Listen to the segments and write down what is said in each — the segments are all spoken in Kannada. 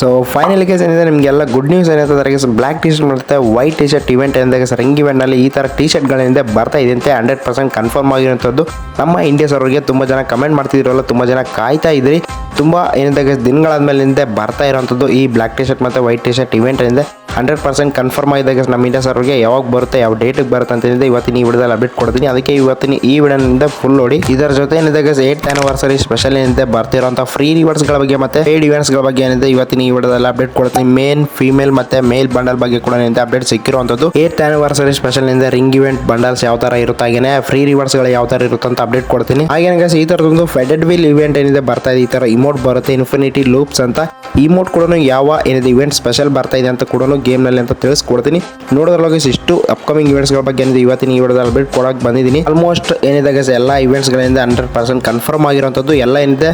ಸೊ ಫೈನಲ್ ಕೇಸ್ ಏನಿದೆ? ನಿಮಗೆಲ್ಲ ಗುಡ್ ನ್ಯೂಸ್ ಏನಿದೆ? ಬ್ಲಾಕ್ ಟಿ ಶರ್ಟ್ ಮತ್ತೆ ವೈಟ್ ಟಿ ಶರ್ಟ್ ಇವೆಂಟ್ ಏನಿದೆ? ಸರ್ ರಿಂಗ್ ಇವೆಂಟ್ನಲ್ಲಿ ಈ ಥರ ಟಿ ಶರ್ಟ್ಗಳಿಂದ ಬರ್ತಾ ಇದೆ ಅಂತೆ ಹಂಡ್ರೆಡ್ ಪರ್ಸೆಂಟ್ ಕನ್ಫರ್ಮ್ ಆಗಿರುವಂಥದ್ದು. ನಮ್ಮ ಇಂಡಿಯಾ ಸರ್ವರ್ಗೆ ತುಂಬ ಜನ ಕಮೆಂಟ್ ಮಾಡ್ತಿದ್ರಲ್ಲ ತುಂಬ ಜನ ಕಾಯ್ತಾ ಇದ್ರಿ. ತುಂಬ ಏನಿದೆ ದಿನಗಳಾದ್ಮೇಲಿಂದ ಬರ್ತಾ ಇರೋವಂಥದ್ದು ಈ ಬ್ಲಾಕ್ ಟಿ ಶರ್ಟ್ ಮತ್ತು ವೈಟ್ ಟಿ ಶರ್ಟ್ ಇವೆಂಟ್ ಏನಿದೆ. ಹಂಡ್ರೆಡ್ ಪರ್ಸೆಂಟ್ ಕನ್ಫರ್ಮ್ ಆಗಿದೆ ನಮ್ಮ ಇಂಡಿಯಾ ಸರ್ವರ್ಗೆ ಯಾವಾಗ ಬರುತ್ತೆ, ಯಾವ ಡೇಟಿಗೆ ಬರುತ್ತೆ ಅಂತ ಇವತ್ತಿನ ಈ ವಿಡಿಯೋದಲ್ಲಿ ಅಪ್ಡೇಟ್ ಕೊಡ್ತೀನಿ. ಅದಕ್ಕೆ ಇವತ್ತಿನ ಈ ವಿಡಿಯೋನಿಂದ ಫುಲ್ ನೋಡಿ. ಇದರ ಜೊತೆ ಏನಿದೆ ಗಸ್ ಏಟ್ ಆನಿವರ್ಸರಿ ಸ್ಪೆಷಲ್ ಏನಿದೆ, ಬರ್ತಿರೋಂಥ ಫ್ರೀ ರಿವಾರ್ಡ್ಸ್ಗಳ ಬಗ್ಗೆ ಮತ್ತೆ ಪೇಡ್ ಇವೆಂಟ್ಸ್ಗಳ ಬಗ್ಗೆ ಏನಿದೆ, ಇವತ್ತಿನ ಈ ವಿಡಿಯೋದಲ್ಲಿ ಅಪ್ಡೇಟ್ ಕೊಡ್ತೀನಿ. ಮೇನ್ ಫೀಮೇಲ್ ಮತ್ತೆ ಮೇಲ್ ಬಂಡಲ್ ಬಗ್ಗೆ ಕೂಡ ಏನಿದೆ ಅಪ್ಡೇಟ್ ಸಿಕ್ಕಿರುವಂಥದ್ದು ಏಟ್ ಆನಿವರ್ಸರಿ ಸ್ಪೆಷಲ್ನಿಂದ ರಿಂಗ್ ಇವೆಂಟ್ ಬಂಡಲ್ಸ್ ಯಾವ ತರ ಇರುತ್ತಾಗೇನೆ ಫ್ರೀ ಗಳು ಯಾವ ತರ ಇರುತ್ತೆ ಅಂತ ಅಪ್ಡೇಟ್ ಕೊಡ್ತೀನಿ. ಹಾಗೆ guys, ಈ ತರದೊಂದು ಫೆಡೆಡ್ ವಿಲ್ ಇವೆಂಟ್ ಏನಿದೆ, ಬರ್ತಾ ಇದೆ, ಈ ತರ ಇಮೋಟ್ ಬರುತ್ತೆ ಇನ್ಫಿನಿಟಿ ಲೂಪ್ಸ್ ಅಂತ. ಇಮೋಟ್ ಕೂಡ ಯಾವ ಏನಿದೆ ಇವೆಂಟ್ ಸ್ಪೆಷಲ್ ಬರ್ತಾ ಇದೆ ಅಂತ ಕೂಡ ಗೇಮ್ನಲ್ಲಿ ಅಂತ ತಿಳಿಸ್ಕೊಡ್ತೀನಿ. ನೋಡೋದ್ರೊಳಗೆ ಇಷ್ಟು ಅಪ್ಕಮಿಂಗ್ ಇವೆಂಟ್ಸ್ಗಳ ಬಗ್ಗೆ ಏನಿದೆ, ಇವತ್ತಿನ ಈ ವಿಡಿಯೋದಲ್ಲಿ ಅಪ್ಡೇಟ್ ಕೊಡಕ್ಕೆ ಬಂದಿದ್ದೀನಿ. ಆಲ್ಮೋಸ್ಟ್ ಏನಿದೆ ಗೈಸ್ ಎಲ್ಲ ಇವೆಂಟ್ಸ್ ಗಳಿಂದ ಹಂಡ್ರೆಡ್ ಪರ್ಸೆಂಟ್ ಕನ್ಫರ್ಮ್ ಆಗಿರೋಂಥದ್ದು, ಎಲ್ಲ ಏನಿದೆ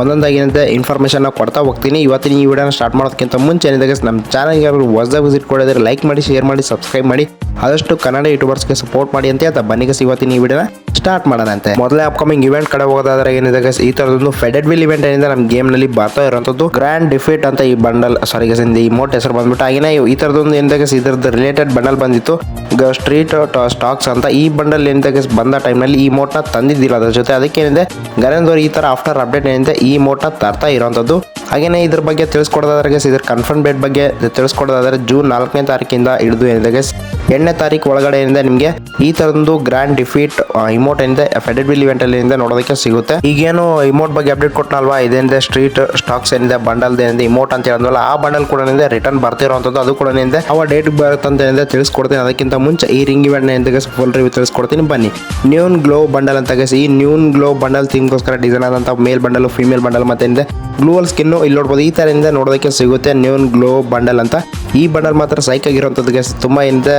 ಒಂದೊಂದಾಗಿ ಏನಿದೆ ಇನ್ಫಾರ್ಮೇಷನ್ ಕೊಡ್ತಾ ಹೋಗ್ತೀನಿ. ಇವತ್ತಿನ ಈ ವಿಡಿಯೋನ ಸ್ಟಾರ್ಟ್ ಮಾಡೋದಕ್ಕಿಂತ ಮುಂಚೆ ಏನಿದೆ ಗೈಸ್ ನಮ್ಮ ಚಾನಲ್ಗೆ ಯಾರು ಹೊಸದಾಗಿ ವಿಸಿಟ್ ಕೊಡಿದ್ರೆ ಲೈಕ್ ಮಾಡಿ ಶೇರ್ ಮಾಡಿ ಸಬ್ಸ್ಕ್ರೈಬ್ ಮಾಡಿ. ಆದಷ್ಟು ಕನ್ನಡ ಯೂಟ್ಯೂಬರ್ಸ್ಗೆ ಸಪೋರ್ಟ್ ಮಾಡಿ ಅಂತ ಹೇಳ್ತಾ ಗೈಸ್ ಇವತ್ತಿನ ಈ ವಿಡಿಯೋನ. ಸ್ಟಾರ್ಟ್ ಮಾಡೋಣಂತೆ. ಮೊದಲೇ ಅಪ್ಕಮಿಂಗ್ ಇವೆಂಟ್ ಕಡೆ ಹೋಗೋದಾದ್ರೆ ಏನಿದೆ ಗೈಸ್ ಈ ತರದೊಂದು ಫೆಡೆಡ್ ವಿಲ್ ಇವೆಂಟ್ ಏನಿದೆ ನಮ್ಮ ಗೇಮ್ನಲ್ಲಿ ಬರ್ತಾ ಇರುವಂತದ್ದು ಗ್ರ್ಯಾಂಡ್ ಡಿಫೀಟ್ ಅಂತ ಈ ಬಂಡಲ್ ಸಾರಿ ಗಸ್ ಈ ಮೋಟ್ ಹೆಸರು ಬಂದ್ಬಿಟ್ಟು, ಹಾಗೇನೆ ಈ ತರದೊಂದು ಏನಿದೆ ಗೈಸ್ ಇದ್ರದ್ದು ರಿಲೇಟೆಡ್ ಬಂಡಲ್ ಬಂದಿತ್ತು. ಸ್ಟ್ರೀಟ್ ಸ್ಟಾಕ್ಸ್ ಅಂತ ಈ ಬಂಡಲ್ ಏನಿದೆ ಗೈಸ್ ಬಂದ ಟೈಮ್ನಲ್ಲಿ ಈ ಮೋಟ್ನ ತಂದಿದ್ದಿಲ್ಲ ಅದ್ರ ಜೊತೆ ಅದಕ್ಕೆ ಏನಿದೆ ಗರೇಂದ್ರ ಈ ತರ ಆಫ್ಟರ್ ಅಪ್ಡೇಟ್ ಏನಿದೆ, ಈ ಮೋಟ್ನ ತರ್ತಾ ಇರೋಂಥದ್ದು. ಹಾಗೇನೆ ಇದ್ರ ಬಗ್ಗೆ ತಿಳಿಸ್ಕೊಡೋದಾದ್ರೆ ಗೈಸ್ ಇದ್ರ ಕನ್ಫರ್ಮ್ ಡೇಟ್ ಬಗ್ಗೆ ತಿಳಿಸ್ಕೊಡೋದಾದ್ರೆ ಜೂನ್ ನಾಲ್ಕನೇ ತಾರೀಕಿಂದ ಹಿಡಿದು ಏನಿದೆ ಗೈಸ್ ಎಂಟನೇ ತಾರೀಕು ಒಳಗಡೆ ಏನಿದೆ ನಿಮಗೆ, ಈ ತರದೊಂದು ಗ್ರ್ಯಾಂಡ್ ಡಿಫೀಟ್ ಇಮೋಟ್ ಏನಿದೆ ಫೆಡೆಡ್ ಬಿಲ್ ಇವೆಂಟ್ ಅಲ್ಲಿ ನೋಡೋದಕ್ಕೆ ಸಿಗುತ್ತೆ. ಈಗೇನು ಇಮೋಟ್ ಬಗ್ಗೆ ಅಪ್ಡೇಟ್ ಕೊಟ್ಟನಲ್ವಾ ಇದೇನಿದೆ ಸ್ಟ್ರೀಟ್ ಸ್ಟಾಕ್ಸ್ ಏನಿದೆ ಬಂಡಲ್ ಏನಿದೆ ಇಮೋಟ್ ಅಂತ ಹೇಳಿದ್ವಲ್ಲ, ಆ ಬಂಡಲ್ ಕೂಡ ಏನಿದೆ ರಿಟರ್ನ್ ಬರ್ತಿರೋಂಥದ್ದು ಅದು ಕೂಡ ಏನಿದೆ. ಅವ ಡೇಟ್ ಬರುತ್ತಂತ ಏನಿದೆ ತಿಳಿಸ್ಕೊಡ್ತೀನಿ. ಅದಕ್ಕಿಂತ ಮುಂಚೆ ಈ ರಿಂಗ್ ಇವೆಂಟ್ ಏನಿದೆ ಫುಲ್ ರಿವ್ಯೂ ತಿಳಿಸ್ಕೊಡ್ತೀನಿ. ಬನ್ನಿ. ನ್ಯೂನ್ ಗ್ಲೋ ಬಂಡಲ್ ಅಂತ ಈ ನ್ಯೂನ್ ಗ್ಲೋ ಬಂಡಲ್ ಥೀಮ್ಗೋಸ್ಕರ ಡಿಸೈನ್ ಆದಂಥ ಮೇಲ್ ಬಂಡಲ್ ಫಿಮೇಲ್ ಬಂಡಲ್ ಮತ್ತೆ ಏನಿದೆ ಗ್ಲೋವಲ್ ಸ್ಕಿನ್ ಇಲ್ಲಿ ನೋಡ್ಬೋದು. ಈ ತರದಿಂದ ನೋಡೋದಕ್ಕೆ ಸಿಗುತ್ತೆ ನ್ಯೂನ್ ಗ್ಲೋ ಬಂಡಲ್ ಅಂತ. ಈ ಬಂಡಲ್ ಮಾತ್ರ ಸೈಕ್ ಆಗಿರುವಂಥದ್ದು ತುಂಬಾ ಏನಿದೆ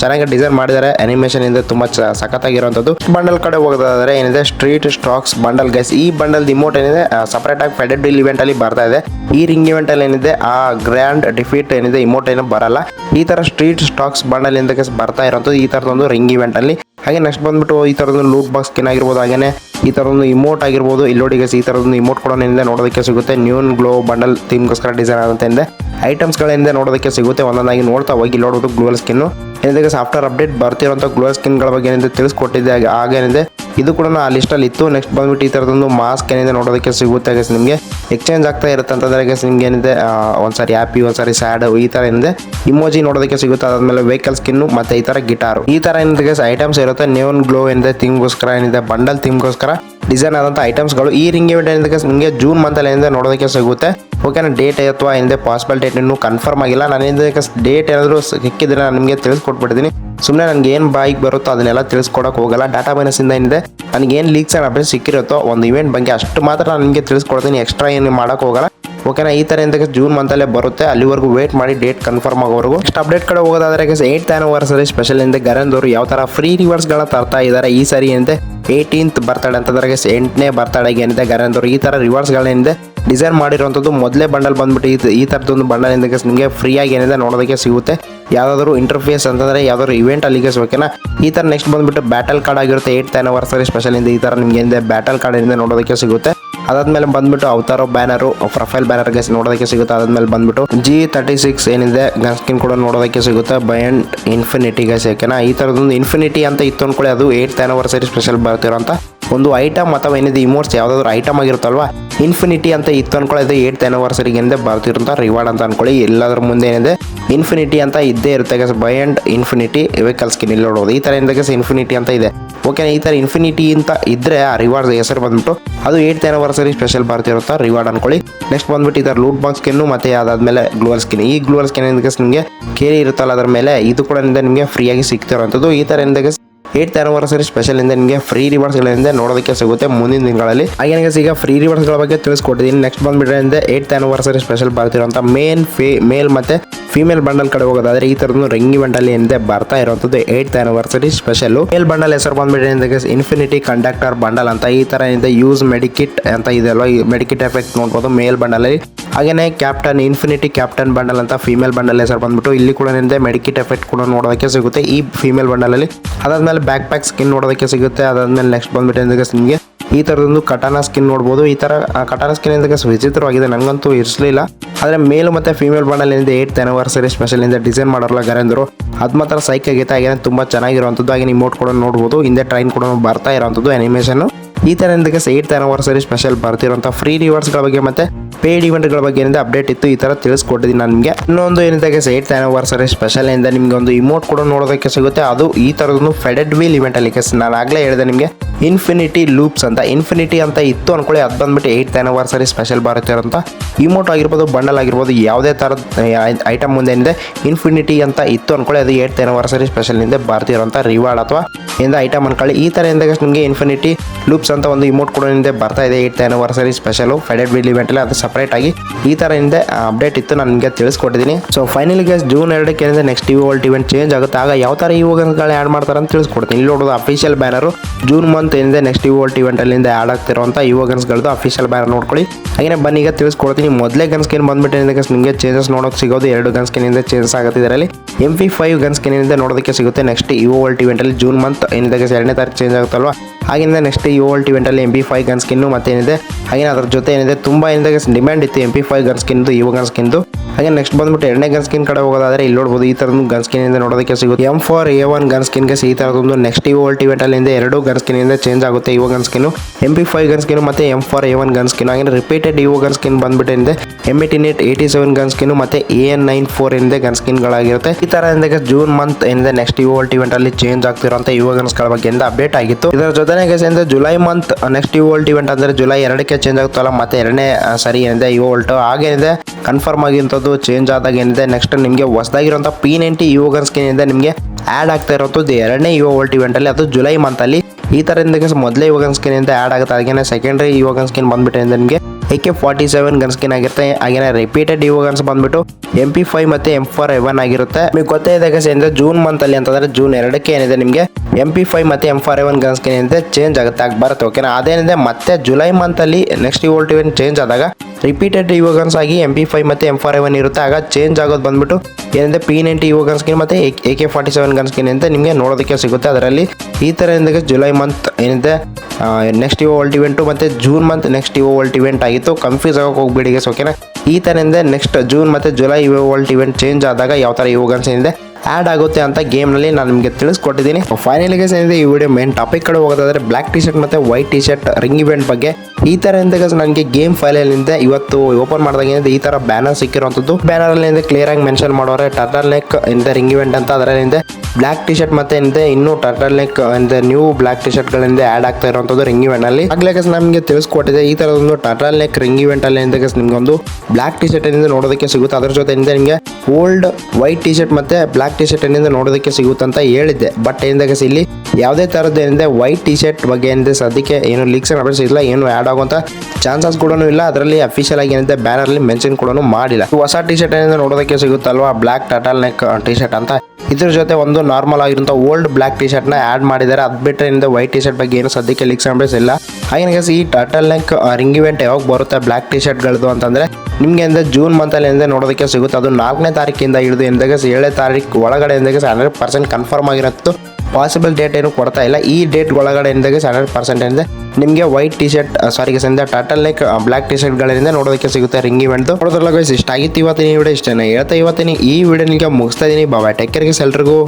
ಚೆನ್ನಾಗಿ ಡಿಸೈನ್ ಮಾಡಿದ್ದಾರೆ. ಅನಿಮೇಷನ್ ಇಂದ ತುಂಬಾ ಸಖತ್ತಾಗಿರುವಂಥದ್ದು. ಬಂಡಲ್ ಕಡೆ ಹೋಗೋದಾದ್ರೆ ಏನಿದೆ? ಸ್ಟ್ರೀಟ್ ಸ್ಟಾಕ್ಸ್ ಬಂಡಲ್ ಗೈಸ್ ಈ ಬಂಡಲ್ ಇಮೋಟ್ ಏನಿದೆ? ಸಪರೇಟ್ ಆಗಿ ಫೆಡೆಡ್ ಡೀಲ್ ಇವೆಂಟ್ ಅಲ್ಲಿ ಬರ್ತಾ ಇದೆ. ಈ ರಿಂಗ್ ಇವೆಂಟ್ ಅಲ್ಲಿ ಏನಿದೆ? ಆ ಗ್ರ್ಯಾಂಡ್ ಡಿಫೀಟ್ ಏನಿದೆ? ಇಮೋಟ್ ಏನೋ ಬರಲ್ಲ. ಈ ತರ ಸ್ಟ್ರೀಟ್ ಸ್ಟಾಕ್ಸ್ ಬಂಡಲ್ ಇಂದ ಗೈಸ್ ಬರ್ತಾ ಇರೋದು ಈ ತರದೊಂದು ರಿಂಗ್ ಇವೆಂಟ್ ಅಲ್ಲಿ. ಹಾಗೆ ನೆಕ್ಸ್ಟ್ ಬಂದ್ಬಿಟ್ಟು ಈ ತರದೊಂದು ಲೂಟ್ ಬಾಕ್ಸ್ ಸ್ಕಿನ್ ಆಗಿರ್ಬೋದು ಹಾಗೇನೆ, ಈ ತರದೊಂದು ಇಮೋಟ್ ಆಗಿರ್ಬೋದು. ಇಲ್ಲೋಡಿ guys, ಈ ತರದೊಂದು ಇಮೋಟ್ ಕೂಡ ಏನಿದೆ ನೋಡೋದಕ್ಕೆ ಸಿಗುತ್ತೆ. ನ್ಯೂನ್ ಗ್ಲೋ ಬಂಡಲ್ ಥೀಮ್ಗೋಸ್ಕರ ಡಿಸೈನ್ ಆದಂತ ಏನಿದೆ ಐಟಮ್ಸ್ಗಳಿಂದ ನೋಡೋದಕ್ಕೆ ಸಿಗುತ್ತೆ. ಒಂದೊಂದಾಗಿ ನೋಡ್ತಾ ಹೋಗಿ ನೋಡೋದು ಗ್ಲೋಲ್ ಸ್ಕಿನ್ ಏನಿದೆ ಸಾಫ್ಟ್ವೇರ್ ಅಪ್ಡೇಟ್ ಬರ್ತಿರೋಂಥ ಗ್ಲೋವಲ್ ಸ್ಕಿನ್ಗಳ ಬಗ್ಗೆ ಏನಿದೆ ತಿಳಿಸ್ಕೊಟ್ಟಿದ್ದೆ. ಹಾಗೇನಿದೆ ಇದು ಕೂಡ ಆ ಲಿಸ್ಟಲ್ಲಿ ಇತ್ತು. ನೆಕ್ಸ್ಟ್ ಬಂದ್ಬಿಟ್ಟು ಈ ಥರದೊಂದು ಮಾಸ್ಕ್ ಏನಿದೆ ನೋಡೋದಕ್ಕೆ ಸಿಗುತ್ತೆ. ಗೈಸ್ ನಿಮಗೆ ಎಕ್ಸ್ಚೇಂಜ್ ಆಗ್ತಾ ಇರುತ್ತೆ ಅಂತಂದ್ರೆ ಗೈಸ್ ನಿಮ್ಗೆ ಏನಿದೆ ಒಂದ್ಸಾರಿ ಹ್ಯಾಪಿ ಒಂದ್ಸರಿ ಸ್ಯಾಡ್ ಈ ಥರ ಏನಿದೆ ಇಮೋಜಿ ನೋಡೋದಕ್ಕೆ ಸಿಗುತ್ತೆ. ಅದಾದ್ಮೇಲೆ ವೆಹಿಕಲ್ ಸ್ಕಿನ್ನು ಮತ್ತೆ ಈ ಥರ ಗಿಟಾರ್ ಈ ಥರ ಏನಿದೆ ಗೈಸ್ ಐಟಮ್ಸ್ ಇರುತ್ತೆ. ನೇವನ್ ಗ್ಲೋ ಏನಿದೆ ಥೀಮ್ಗೋಸ್ಕರ ಏನಿದೆ ಬಂಡಲ್ ಥೀಮ್ಗೋಸ್ಕರ ಡಿಸೈನ್ ಆದಂಥ ಐಟಮ್ಸ್ಗಳು ಈ ರಿಂಗ್ ಇವೆಂಟ್ ಏನಿದೆ ನಿಮಗೆ ಜೂನ್ ಮಂತಲ್ಲಿ ಏನಿದೆ ನೋಡೋದಕ್ಕೆ ಸಿಗುತ್ತೆ. ಓಕೆನಾ ಡೇಟ್ ಅಥವಾ ಹಿಂದೆ ಪಾಸಿಬಲ್ ಡೇಟ್ ಇನ್ನೂ ಕನ್ಫರ್ಮ್ ಆಗಿಲ್ಲ. ನಾನು ಹಿಂದೆ ಡೇಟ್ ಏನಾದರೂ ಸಿಕ್ಕಿದ್ರೆ ನಾನು ನಿಮಗೆ ತಿಳಿಸ್ಕೊಟ್ಬಿಡ್ತೀನಿ. ಸುಮ್ಮನೆ ನನಗೆ ಏನು ಬಾಯಿಗೆ ಬರುತ್ತೋ ಅದನ್ನೆಲ್ಲ ತಿಳಿಸ್ಕೊಡಕ್ಕೆ ಹೋಗಲ್ಲ. ಡಾಟಾ ಮೈನಸಿಂದ ಏನಿದೆ ನನಗೆ ಏನು ಲೀಕ್ಸ್ ಆ್ಯಂಡ್ ಅಪ್ಡೇಟ್ ಸಿಕ್ಕಿರುತ್ತೋ ಒಂದು ಇವೆಂಟ್ ಬಗ್ಗೆ ಅಷ್ಟು ಮಾತ್ರ ನಾನು ನಿಮಗೆ ತಿಳಿಸ್ಕೊಡ್ತೀನಿ. ಎಕ್ಸ್ಟ್ರಾ ಏನು ಮಾಡೋಕ್ಕೆ ಹೋಗಲ್ಲ. ಓಕೆನಾ ಈ ತರ ಎಂತ ಜೂನ್ ಮಂತಲ್ಲೇ ಬರುತ್ತೆ. ಅಲ್ಲಿವರೆಗೂ ವೇಟ್ ಮಾಡಿ ಡೇಟ್ ಕನ್ಫರ್ಮ್ ಆಗೋವರೆಗೂ. ನೆಕ್ಸ್ಟ್ ಅಪ್ಡೇಟ್ ಕಡೆ ಹೋಗೋದಾದ್ರೆ ಏಟ್ ಆನಿವರ್ಸರಿ ಸ್ಪೆಷಲ್ ಇಂದ ಅವರು ಯಾವ ತರ ಫ್ರೀ ರಿವರ್ಸ್ಗಳ ತರ್ತಾ ಇದ್ದಾರೆ ಈ ಸರಿ ಏನಿದೆ ಏಯ್ಟೀನ್ತ್ ಬರ್ತಡೆ ಅಂತಂದ್ರೆ ಎಂಟನೇ ಬರ್ತಡೆಗೆ ಏನಿದೆ ಗರಂದವರು ಈ ತರ ರಿವರ್ಸ್ ಗಳಿಂದ ಡಿಸೈನ್ ಮಾಡಿರುವಂಥದ್ದು ಮೊದಲೇ ಬಂಡಲ್ ಬಂದ್ಬಿಟ್ಟು ಈ ಈ ಥರದೊಂದು ಬಂಡಲ್ ಇಂದ ನಿಮಗೆ ಫ್ರೀಯಾಗಿ ಏನಿದೆ ನೋಡೋದಕ್ಕೆ ಸಿಗುತ್ತೆ. ಯಾವುದಾದ್ರು ಇಂಟರ್ಫೇಸ್ ಅಂತಂದ್ರೆ, ಯಾವ್ದಾದ್ರು ಇವೆಂಟ್ ಅಲ್ಲಿಗೆ ಓಕೆನಾ ಈ ತರ ನೆಕ್ಸ್ಟ್ ಬಂದ್ಬಿಟ್ಟು ಬ್ಯಾಟಲ್ ಕಾರ್ಡ್ ಆಗಿರುತ್ತೆ ಏಟ್ ಆನಿವರ್ಸರಿ ಸ್ಪೆಷಲ್ ಇಂದ, ಈ ತರ ನಿಮಗೆ ಏನಿದೆ ಬ್ಯಾಟಲ್ ಕಾರ್ಡ್ ಏನಿದೆ ನೋಡೋದಕ್ಕೆ ಸಿಗುತ್ತೆ. ಅದಾದ್ಮೇಲೆ ಬಂದ್ಬಿಟ್ಟು ಅವತಾರೋ ಬ್ಯಾನರು, ಪ್ರೊಫೈಲ್ ಬ್ಯಾನರ್ಗೆ ನೋಡೋದಕ್ಕೆ ಸಿಗುತ್ತೆ. ಅದಾದ್ಮೇಲೆ ಬಂದ್ಬಿಟ್ಟು ಜಿ ತರ್ಟಿ ಸಿಕ್ಸ್ ಏನಿದೆ ಗನ್ ಸ್ಕಿನ್ ಕೂಡ ನೋಡೋದಕ್ಕೆ ಸಿಗುತ್ತೆ. ಬಯಂಡ್ ಇನ್ಫಿನಿಟಿ ಗೈಸ್ ಯಾಕೆನಾ? ಈ ಥರದೊಂದು ಇನ್ಫಿನಿಟಿ ಅಂತ ಇತ್ತು ಅನ್ಕೊಳ್ಳಿ. ಅದು ಏಟ್ ಆನಿವರ್ಸರಿ ಸ್ಪೆಷಲ್ ಬರ್ತಿರೋಂಥ ಒಂದು ಐಟಮ್ ಅಥವಾ ಏನಿದೆ ಇಮೋಟ್ಸ್ ಯಾವುದಾದ್ರು ಐಟಮ್ ಆಗಿರುತ್ತಲ್ವಾ? ಇನ್ಫಿನಿಟಿ ಅಂತ ಇತ್ತು ಅನ್ಕೊಳ್ಳೋದು ಏಟ್ ಏನಿದೆ ಬರ್ತಿರೋಂಥ ರಿವಾರ್ಡ್ ಅಂತ ಅನ್ಕೊಳ್ಳಿ. ಎಲ್ಲಾದ್ರ ಮುಂದೆ ಏನಿದೆ ಇನ್ಫಿನಿಟಿ ಅಂತ ಇದ್ದೇ ಇರುತ್ತೆ guys beyond infinity vehicle skin ಇಲ್ಲಿ ನೋಡೋದು ಈ ಥರ ಏನಿದೆ ಇನ್ಫಿನಿಟಿ ಅಂತ ಇದೆ. ಓಕೆ ಈ ಥರ ಇನ್ಫಿನಿಟಿ ಅಂತ ಇದ್ರೆ ಆ ರಿವಾರ್ಡ್ ಹೆಸರು ಬಂದ್ಬಿಟ್ಟು, ಅದು ಏಟ್ ಆನಿವರ್ಸರಿ ಸ್ಪೆಷಲ್ ಬರ್ತಿರುತ್ತಾ ರಿವಾರ್ಡ್ ಅನ್ಕೊಳ್ಳಿ. ನೆಕ್ಸ್ಟ್ ಬಂದ್ಬಿಟ್ಟು ಈ ಥರ ಲೂಟ್ ಬಾಕ್ಸ್ ಸ್ಕಿನ್ನು ಮತ್ತೆ ಅದಾದ್ಮೇಲೆ ಗ್ಲೋವಲ್ ಸ್ಕಿನ್ ಈ ಗ್ಲೋವಲ್ ಸ್ಕಿನ್ ನಿಮಗೆ ಕೇರಿ ಇರುತ್ತಲ್ಲ, ಅದರ ಮೇಲೆ ಇದು ಕೂಡ ನಿಮಗೆ ಫ್ರೀಯಾಗಿ ಸಿಗ್ತಿರೋಂಥದ್ದು ಈ ಥರ ಏನಿದೆ ಏಯ್ಟ್ ಆನಿವರ್ಸರಿ ಸ್ಪೆಷಲ್ ಇಂದ ನಿಮಗೆ ಫ್ರೀ ರಿವಾರ್ಡ್ಸ್ಗಳಿಂದ ನೋಡೋದಕ್ಕೆ ಸಿಗುತ್ತೆ ಮುಂದಿನ ದಿನಗಳಲ್ಲಿ. ಹಾಗೆ ಈಗ ಫ್ರೀ ರಿವಾರ್ಡ್ಸ್ಗಳ ಬಗ್ಗೆ ತಿಳಿಸ್ಕೊಟ್ಟಿದ್ದೀನಿ. ನೆಕ್ಸ್ಟ್ ಬಂದ್ಬಿಟ್ರೆ ಏಟ್ ಆನಿವರ್ಸರಿ ಸ್ಪೆಷಲ್ ಬರ್ತಿರೋಂಥ ಮೇನ್ ಫೇ ಮೇಲ್ ಮತ್ತೆ ಫಿಮೇಲ್ ಬಂಡಲ್ ಕಡೆ ಹೋಗೋದಾದ್ರೆ ಈ ಥರದ್ದು ರಿಂಗ್ ಬಂಡಲ್ ಏನಿದೆ ಬರ್ತಾ ಇರುವಂತದ್ದು eight anniversary special male bundle ಹೆಸರು ಬಂದ್ಬಿಟ್ಟಿದೆ ಇನ್ಫಿನಿಟಿ ಕಂಡಕ್ಟರ್ ಬಂಡಲ್ ಅಂತ ಈ ತರ ಏನಿದೆ ಯೂಸ್ ಮೆಡಿಕಿಟ್ ಅಂತ ಇದೆ ಅಲ್ವಾ ಈ ಮೆಡಿಕಿಟ್ ಎಫೆಕ್ಟ್ ನೋಡ್ಬೋದು ಮೇಲ್ ಬಂಡಲ್ ಅಲ್ಲಿ. ಹಾಗೆನೆ ಕ್ಯಾಪ್ಟನ್ ಇನ್ಫಿನಿಟಿ ಕ್ಯಾಪ್ಟನ್ ಬಂಡಲ್ ಅಂತ ಫಿಮೇಲ್ ಬಂಡಲ್ ಹೆಸರು ಬಂದ್ಬಿಟ್ಟು ಇಲ್ಲಿ ಕೂಡ ನಿಂದೆ ಮೆಡಿಕಿಟ್ ಎಫೆಕ್ಟ್ ಕೂಡ ನೋಡೋದಕ್ಕೆ ಸಿಗುತ್ತೆ ಈ ಫಿಮೇಲ್ ಬಂಡಲ್ ಅಲ್ಲಿ. ಅದಾದ್ಮೇಲೆ ಬ್ಯಾಕ್ ಪ್ಯಾಕ್ ಸ್ಕಿನ್ ನೋಡೋದಕ್ಕೆ ಸಿಗುತ್ತೆ. ಅದಾದ್ಮೇಲೆ ನೆಕ್ಸ್ಟ್ ಬಂದ್ಬಿಟ್ಟು ಏನಿದೆ ನಿಮಗೆ ಈ ಥರದೊಂದು ಕಟಾನ ಸ್ಕಿನ್ ನೋಡ್ಬೋದು. ಈ ಥರ ಕಟಾನ ಸ್ಕಿನ್ ಇಂದ ವಿಚಿತ್ರವಾಗಿದೆ. ನನಗಂತೂ ಇರಿಸಲಿಲ್ಲ. ಆದರೆ ಮೇಲ್ ಮತ್ತು ಫೀಮೇಲ್ ಬಂಡಲಿಂದ ಏಯ್ಟ್ ಆನಿವರ್ಸರಿ ಸ್ಪೆಷಲಿಂದ ಡಿಸೈನ್ ಮಾಡೋಲ್ಲ ಗರೇಂದ್ರು. ಅದು ಮಾತ್ರ ಸೈಕ್ ಆಗಿತ್ತು ಹಾಗೆ ತುಂಬ ಚೆನ್ನಾಗಿರುವಂಥದ್ದು. ಹಾಗೆ ಇಮೋಟ್ ಕೂಡ ನೋಡ್ಬೋದು. ಹಿಂದೆ ಟ್ರೈನ್ ಕೂಡ ಬರ್ತಾ ಇರೋವಂಥದ್ದು ಅನಿಮೇಷನ್ ಈ ಥರ ಇಂದಕ್ಕೆ ಏಯ್ಟ್ ಆನಿವರ್ಸರಿ ಸ್ಪೆಷಲ್ ಬರ್ತಿರೋಂಥ ಫ್ರೀ ರಿವಾರ್ಡ್ಸ್ಗಳ ಬಗ್ಗೆ ಮತ್ತೆ ಪೇಡ್ ಇವೆಂಟ್ಗಳ ಬಗ್ಗೆ ಏನಿದೆ ಅಪ್ಡೇಟ್ ಇತ್ತು ಈ ಥರ ತಿಳಿಸ್ಕೊಟ್ಟಿದ್ದೀನಿ ನಾನು ನಿಮಗೆ. ಇನ್ನೊಂದು ಏನಿದೆ ಏಟ್ ಆನಿವರ್ಸರಿ ಸ್ಪೆಷಲ್ ಇಂದ ನಿಮಗೆ ಒಂದು ಇಮೋಟ್ ಕೂಡ ನೋಡೋದಕ್ಕೆ ಸಿಗುತ್ತೆ. ಅದು ಈ ಥರದೊಂದು ಫೆಡೆಡ್ ವೀಲ್ ಇವೆಂಟ್ ಅಲ್ಲಿ ನಾನು ಆಗಲೇ ಹೇಳಿದೆ ನಿಮಗೆ. ಇನ್ಫಿನಿಟಿ ಲೂಪ್ಸ್ ಅಂತ ಇನ್ಫಿನಿಟಿ ಅಂತ ಇತ್ತು ಅನ್ಕೊಳ್ಳಿ, ಅದು ಬಂದ್ಬಿಟ್ಟು ಏಯ್ಟ್ ಆನಿವರ್ಸರಿ ಸ್ಪೆಷಲ್ ಬರುತ್ತಿರೋಂಥ ಇಮೋಟ್ ಆಗಿರ್ಬೋದು ಬಂಡಲ್ ಆಗಿರ್ಬೋದು, ಯಾವುದೇ ಥರದ ಐಟಮ್ ಮುಂದೆ ಏನಿದೆ ಇನ್ಫಿನಿಟಿ ಅಂತ ಇತ್ತು ಅನ್ಕೊಳ್ಳಿ, ಅದು ಏಯ್ಟ್ ಆನಿವರ್ಸರಿ ಸ್ಪೆಷಲ್ನಿಂದ ಬರ್ತಿರೋಂಥ ರಿವಾರ್ಡ್ ಅಥವಾ ಇಂದ ಐಟಮ್ ಅನ್ಕೊಳ್ಳಿ. ಈ ಥರ ಇಂದಾಗ ನಿಮಗೆ ಇನ್ಫಿನಿಟಿ ಲೂಪ್ಸ್ ಅಂತ ಒಂದು ಇಮೋಟ್ ಕೂಡ ಹಿಂದೆ ಬರ್ತಾ ಇದೆ eight anniversary special faded wheel ಇವೆಂಟಲ್ಲಿ ಅದು ಸಪ್ರೇಟ್ ಆಗಿ ಈ ಥರ ಹಿಂದೆ ಅಪ್ಡೇಟ್ ಇತ್ತು ನಾನು ನಿಮಗೆ ತಿಳಿಸ್ಕೊಟ್ಟಿದ್ದೀನಿ. ಸೊ ಫೈನಲಿ ಗೈಸ್ ಜೂನ್ ಎರಡಕ್ಕೆ ಏನಿದೆ next TV world event change ಆಗುತ್ತೆ. ಆಗ ಯಾವ ಥರ ಇವುಗಳು ಆ್ಯಡ್ ಮಾಡ್ತಾರೆ ಅಂತ ತಿಳಿಸ್ಕೊಡ್ತೀನಿ. ಇಲ್ಲಿ ನೋಡೋದು ಅಫಿಷಿಯಲ್ ಬ್ಯಾನರು ಜೂನ್ ಮಂತ್ ಏನಿದೆ ನೆಕ್ಸ್ಟ್ ಟಿವಿ ವರ್ಲ್ಡ್ ಇವೆಂಟ್ ಅಲ್ಲಿಂದ ಆ್ಯಡ್ ಆಗ್ತಿರುವಂಥ ಇವಾಗನ್ಸ್ಗಳದ್ದು ಅಫಿಷಿಯಲ್ ಬ್ಯಾನರ್ ನೋಡ್ಕೊಳ್ಳಿ. ಹಾಗೆ ಬನ್ನಿ, ಈಗ ತಿಳಿಸ್ಕೊಡ್ತೀನಿ. ಮೊದಲೇ ಗನ್ ಸ್ಕಿನ್ ಬಂದ್ಬಿಟ್ಟು ಏನಿದೆ ನಿಮಗೆ ಚೇಂಜಸ್ ನೋಡೋಕೆ ಸಿಗೋದು ಎರಡು ಗನ್ ಸ್ಕಿನಿಂದ ಚೇಂಜಸ್ ಆಗುತ್ತೆ ಇದರಲ್ಲಿ. ಎಂ ಪಿ ಫೈವ್ ಗನ್ ಸ್ಕಿನಿಂದ ನೋಡೋದಕ್ಕೆ ಸಿಗುತ್ತೆ ನೆಕ್ಸ್ಟ್ ಇವು ವರ್ಲ್ಡ್ ಇವೆಂಟಲ್ಲಿ ಜೂನ್ ಮಂತ್ ಏನಿದೆ ಎರಡನೇ ತಾರೀಕು ಚೇಂಜ್ ಆಗುತ್ತಲ್ವಾ? ಹಾಗೆಂದ next new world ಇವೆಂಟಲ್ಲಿ M P five gun skin ಮತ್ತೇನಿದೆ ಹಾಗೆ ಅದ್ರ ಜೊತೆ ಏನಿದೆ ತುಂಬ ಏನಿದೆ ಡಿಮ್ಯಾಂಡ್ ಇತ್ತು ಎಂ ಪಿ ಫೈವ್ ಗನ್ ಸ್ಕಿನ್ದು ಇವು ಗನ್ ಸ್ಕಿನ್ದು ಹಾಗೆ ನೆಕ್ಸ್ಟ್ ಬಂದ್ಬಿಟ್ಟು ಎರಡನೇ ಗನ್ ಸ್ಕಿನ್ ಕಡೆ ಹೋಗೋದಾದ್ರೆ ಇಲ್ಲಿ ನೋಡ್ಬೋದು ಈ ಥರದ್ದು ಗನ್ ಸ್ಕಿನ್ ಇಂದ ನೋಡೋದಕ್ಕೆ ಸಿಗುತ್ತೆ M four A one gun ಸ್ಕಿನ್ಗೆ ಈ ಥರದೊಂದು ನೆಕ್ಸ್ಟ್ ಈ ಓಲ್ಡ್ ಇವೆಂಟಲ್ಲಿಂದ ಎರಡು ಗನ್ ಸ್ಕಿನ್ ಇಂದ ಚೇಂಜ್ ಆಗುತ್ತೆ ಇವು gun skin M P five gun skin ಮತ್ತೆ M four A one gun skin ಹಾಗೆ ರಿಪೀಟೆಡ್ ಇವು ಗನ್ ಸ್ಕಿನ್ ಬಂದ್ಬಿಟ್ಟು ಏನಿದೆ M eighteen eight eighty seven gun skin ಮತ್ತೆ ಎ ಎನ್ ನೈನ್ ಫೋರ್ ಇಂದ ಗನ್ ಸ್ಕಿನ್ಗಳಾಗಿರುತ್ತೆ ಈ ಥರ ಜೂನ್ ಮಂತ್ ಏನಿದೆ ನೆಕ್ಸ್ಟ್ ಯು ಓಲ್ಡ್ ಇವೆಂಟ್ ಅಲ್ಲಿ ಚೇಂಜ್ ಆಗ್ತಿರೋಂಥ ಇವ ಗನ್ಸ್ಗಳ ಬಗ್ಗೆ ಅಪ್ಡೇಟ್ ಆಗಿತ್ತು ಇದರ ಜೊತೆಗೆ guys ಏನಿದೆ July month next new world event ಅಂದ್ರೆ ಜುಲೈ ಎರಡಕ್ಕೆ ಚೇಂಜ್ ಆಗುತ್ತಲ್ಲ ಮತ್ತೆ ಎರಡನೇ ಸರಿ ಏನಿದೆ ಯು ಓಲ್ಟ್ ಹಾಗೇನಿದೆ ಕನ್ಫರ್ಮ್ ಆಗಿರೋಂಥದ್ದು ಚೇಂಜ್ ಆದಾಗ ಏನಿದೆ ನೆಕ್ಸ್ಟ್ ನಿಮಗೆ ಹೊಸದಾಗಿರೋಂಥ ಪಿ ನೈಂಟಿ ಯು ಸ್ಕಿನ್ ಇಂದ ನಿಮಗೆ ಆ್ಯಡ್ ಆಗ್ತಾ ಇರೋಂಥದ್ದು ಎರಡನೇ ಯು ಓಲ್ಟ್ ಇವೆಂಟ್ ಅಲ್ಲಿ, ಅದು ಜುಲೈ ಮಂತ್ ಅಲ್ಲಿ ಈ ಥರದಿಂದ ಮೊದಲೇ ಯುವಗನ್ ಸ್ಕಿನ್ ಇಂದ ಆ್ಯಡ್ ಆಗುತ್ತೆ ಹಾಗೇನೆ ಸೆಕೆಂಡ್ರಿ ಯುವಗನ್ ಸ್ಕಿನ್ ಬಂದ್ಬಿಟ್ಟು ನಿಮಗೆ A K forty seven gun skin ಆಗಿರುತ್ತೆ ಹಾಗೇನೆ ರಿಪೀಟೆಡ್ ಇವಾಗನ್ಸ್ ಬಂದ್ಬಿಟ್ಟು ಎಂ ಪಿ ಫೈವ್ ಮತ್ತೆ ಎಂ ಫಾರ್ ಎವನ್ ಆಗಿರುತ್ತೆ. ನಿಮಗೆ ಗೊತ್ತೇ ಇದೆ ಅಂದ್ರೆ ಜೂನ್ ಮಂತ್ ಅಲ್ಲಿ ಅಂತಂದ್ರೆ ಜೂನ್ ಎರಡಕ್ಕೆ ಏನಿದೆ ನಿಮಗೆ? ಎಂ ಪಿ ಫೈವ್ ಮತ್ತೆ ಎಂ ಫಾರ್ ಗನ್ ಸ್ಕಿನ್ ಏನಿದೆ ಚೇಂಜ್ ಆಗುತ್ತೆ. ಆಗಿ ಬರುತ್ತೆ ಓಕೆನಾ ಅದೇನಿದೆ, ಮತ್ತೆ ಜುಲೈ ಮಂತ್ ಅಲ್ಲಿ ನೆಕ್ಸ್ಟ್ ಇವೆಂಟ್ ಚೇಂಜ್ ಆದಾಗ ರಿಪೀಟೆಡ್ ಇವಾಗನ್ಸ್ ಆಗಿ ಎಂ ಪಿ ಫೈವ್ ಮತ್ತು ಎಂ ಫಾರ್ ಎವನ್ ಇರುತ್ತೆ. ಆಗ ಚೇಂಜ್ ಆಗೋದು ಬಂದ್ಬಿಟ್ಟು ಏನಂದರೆ ಪಿ ನೈಂಟಿ ಗನ್ ಸ್ಕಿನ್ ಮತ್ತೆ A K forty seven gun skin ಅಂತ ನಿಮಗೆ ನೋಡೋದಕ್ಕೆ ಸಿಗುತ್ತೆ. ಅದರಲ್ಲಿ ಈ ಥರ ಏನಿದೆ ಜುಲೈ ಮಂತ್ ಏನಿದೆ ನೆಕ್ಸ್ಟ್ ಇವ ವರ್ಲ್ಡ್ ಇವೆಂಟು ಮತ್ತು ಜೂನ್ ಮಂತ್ ನೆಕ್ಸ್ಟ್ ಇವ ವರ್ಲ್ಡ್ ಇವೆಂಟ್ ಆಗಿತ್ತು. ಕನ್ಫ್ಯೂಸ್ ಆಗೋಕೆ ಹೋಗ್ಬಿಡಿಗೆ ಓಕೆನಾ ಈ ಥರದಿಂದ ನೆಕ್ಸ್ಟ್ ಜೂನ್ ಮತ್ತು ಜುಲೈ ಇವ ವರ್ಲ್ಡ್ ಇವೆಂಟ್ ಚೇಂಜ್ ಆದಾಗ ಯಾವ ಥರ ಇವಾಗನ್ಸ್ ಏನಿದೆ ಆ್ಯಡ್ ಆಗುತ್ತೆ ಅಂತ ಗೇಮ್ನಲ್ಲಿ ನಾನು ನಿಮಗೆ ತಿಳಿಸ್ಕೊಟ್ಟಿದ್ದೀನಿ. ಫೈನಲಿ ಗೈಸ್ ಏನಿದೆ, ಈ ವಿಡಿಯೋ ಮೇನ್ ಟಾಪಿಕ್ ಕಡೆ ಹೋಗೋದಾದ್ರೆ ಬ್ಲ್ಯಾಕ್ ಟಿ ಶರ್ಟ್ ಮತ್ತು white T shirt ring event ಬಗ್ಗೆ. ಈ ಥರ ಇಂದಾಗ ನನಗೆ ಗೇಮ್ ಫೈಲಲ್ಲಿಂದ ಇವತ್ತು ಓಪನ್ ಮಾಡಿದಾಗ ಏನಿದೆ, ಈ ಥರ ಬ್ಯಾನರ್ ಸಿಕ್ಕಿರುವಂಥದ್ದು. ಬ್ಯಾನರ್ನಿಂದ ಕ್ಲಿಯರ್ ಆಗಿ ಮೆನ್ಷನ್ ಮಾಡೋರೆ ಟರ್ಟಲ್ ನೆಕ್ ಇಂದ ರಿಂಗ್ ಇವೆಂಟ್ ಅಂತ ಅದರಲ್ಲಿಂದ ಬ್ಲ್ಯಾಕ್ ಟಿ ಶರ್ಟ್ ಮತ್ತೆ ಏನಿದೆ, ಇನ್ನೂ ಟರ್ಟಲ್ ನೆಕ್ ಇಂದ ನ್ಯೂ ಬ್ಲ್ಯಾಕ್ ಟಿ ಶರ್ಟ್ಗಳಿಂದ ಆ್ಯಡ್ ಆಗ್ತಾ ಇರುವಂಥದ್ದು ರಿಂಗ್ ಇವೆಂಟ್ ಅಲ್ಲಿ. ಆಗ್ಲೇ ನಮಗೆ ತಿಳಿಸ್ಕೊಟ್ಟಿದೆ, ಈ ಥರದೊಂದು ಟರ್ಟಲ್ ನೆಕ್ ರಿಂಗ್ ಇವೆಂಟ್ ಅಲ್ಲಿ ನಿಮ್ಗೆ ಒಂದು ಬ್ಲ್ಯಾಕ್ ಟಿ ಶರ್ಟ್ ಏನಿದೆ ನೋಡೋದಕ್ಕೆ ಸಿಗುತ್ತೆ. ಅದರ ಜೊತೆ ನಿಮಗೆ ಓಲ್ಡ್ ವೈಟ್ ಟಿ ಶರ್ಟ್ ಮತ್ತೆ ಬ್ಲ್ಯಾಕ್ ಟಿ ಶರ್ಟ್ ಏನಿದೆ ನೋಡೋದಕ್ಕೆ ಸಿಗುತ್ತೆ ಅಂತ ಹೇಳಿದ್ದೆ. ಬಟ್ ಏನಿದೆ ಇಲ್ಲಿ? ಯಾವುದೇ ಥರದ್ದು ಏನಿದೆ ವೈಟ್ ಟಿ ಶರ್ಟ್ ಬಗ್ಗೆ ಏನಿದೆ, ಸದ್ಯಕ್ಕೆ ಏನು ಲೀಕ್ಸ್ ಅಪ್ಡೇಟ್ಸ್ ಇಲ್ಲ, ಏನು ಆ್ಯಡ್ ಆಗುವಂಥ ಚಾನ್ಸಸ್ ಕೂಡ ಇಲ್ಲ. ಅದರಲ್ಲಿ ಅಫಿಷಿಯಲ್ ಆಗಿ ಏನಿದೆ ಬ್ಯಾನರ್ಲಿ ಮೆನ್ಷನ್ ಕೂಡ ಮಾಡಿಲ್ಲ. ಹೊಸ ಟಿ ಶರ್ಟ್ ಏನಿದೆ ನೋಡೋದಕ್ಕೆ ಸಿಗುತ್ತಲ್ವಾ? Black turtle neck T shirt ಅಂತ. ಇದ್ರ ಜೊತೆ ಒಂದು ನಾರ್ಮಲ್ ಆಗಿರುವಂಥ ಓಲ್ಡ್ ಬ್ಲ್ಯಾಕ್ ಟಿ ಶರ್ಟ್ನ ಆ್ಯಡ್ ಮಾಡಿದ್ದಾರೆ. ಅದು ಬಿಟ್ಟರೆ ಏನಿದೆ ವೈಟ್ ಟಿ ಶರ್ಟ್ ಬಗ್ಗೆ ಏನು ಸದ್ಯಕ್ಕೆ ಲೀಕ್ಸ್ ಅಪ್ಡೇಟ್ಸ್ ಇಲ್ಲ. ಹಾಗೆ ಈ ಟಟಲ್ ನೆಕ್ ರಿಂಗ್ ಇವೆಂಟ್ ಯಾವಾಗ ಬರುತ್ತೆ ಬ್ಲ್ಯಾಕ್ ಟಿ ಶರ್ಟ್ಗಳದ್ದು ಅಂತಂದರೆ, ನಿಮಗೆ ಏನಿದೆ ಜೂನ್ ಮಂತಲ್ಲಿ ಏನಿದೆ ನೋಡೋದಕ್ಕೆ ಸಿಗುತ್ತೆ. ಅದು ನಾಲ್ಕನೇ ತಾರೀಕಿಂದ ಹಿಡಿದು ಎಂದಾಗ ಏಳನೇ ತಾರೀಕು ಒಳಗಡೆ ಎಂದಾಗ ಹಂಡ್ರೆಡ್ ಪರ್ಸೆಂಟ್ ಕನ್ಫರ್ಮ್ ಆಗಿರೋದು ಪಾಸಿಬಲ್ ಡೇಟ್ ಏನು ಕೊಡ್ತಾ ಇಲ್ಲ. ಈ ಡೇಟ್ ಒಳಗಡೆ ಎಂದಾಗ ಹಂಡ್ರೆಡ್ ಪರ್ಸೆಂಟ್ ಏನಿದೆ, ನಿಮಗೆ ವೈಟ್ ಟಿ ಶರ್ಟ್ ಸಾರಿ ಸಂದ ಟಾಟಲ್ ನೆಕ್ ಬ್ಲ್ಯಾಕ್ ಟಿ ಶರ್ಟ್ಗಳಿಂದ ನೋಡೋದಕ್ಕೆ ಸಿಗುತ್ತೆ ರಿಂಗ್ ಇವೆಂಟ್ ನೋಡೋದ್ರಲ್ಲ ಇಷ್ಟ ಆಗಿತ್ತು ಇವತ್ತಿನ ವಿಡಿಯೋ ಇಷ್ಟೇ ಹೇಳ್ತಾ ಇವತ್ತಿನ ಈ ವಿಡಿಯೋ ನಿಮಗೆ ಮುಗಿಸ್ತಾ ಇದೀನಿ. ಬಾಬಾ ಟೆಕ್ಕರ್ಗೆ ಎಲ್ರಿಗೂ.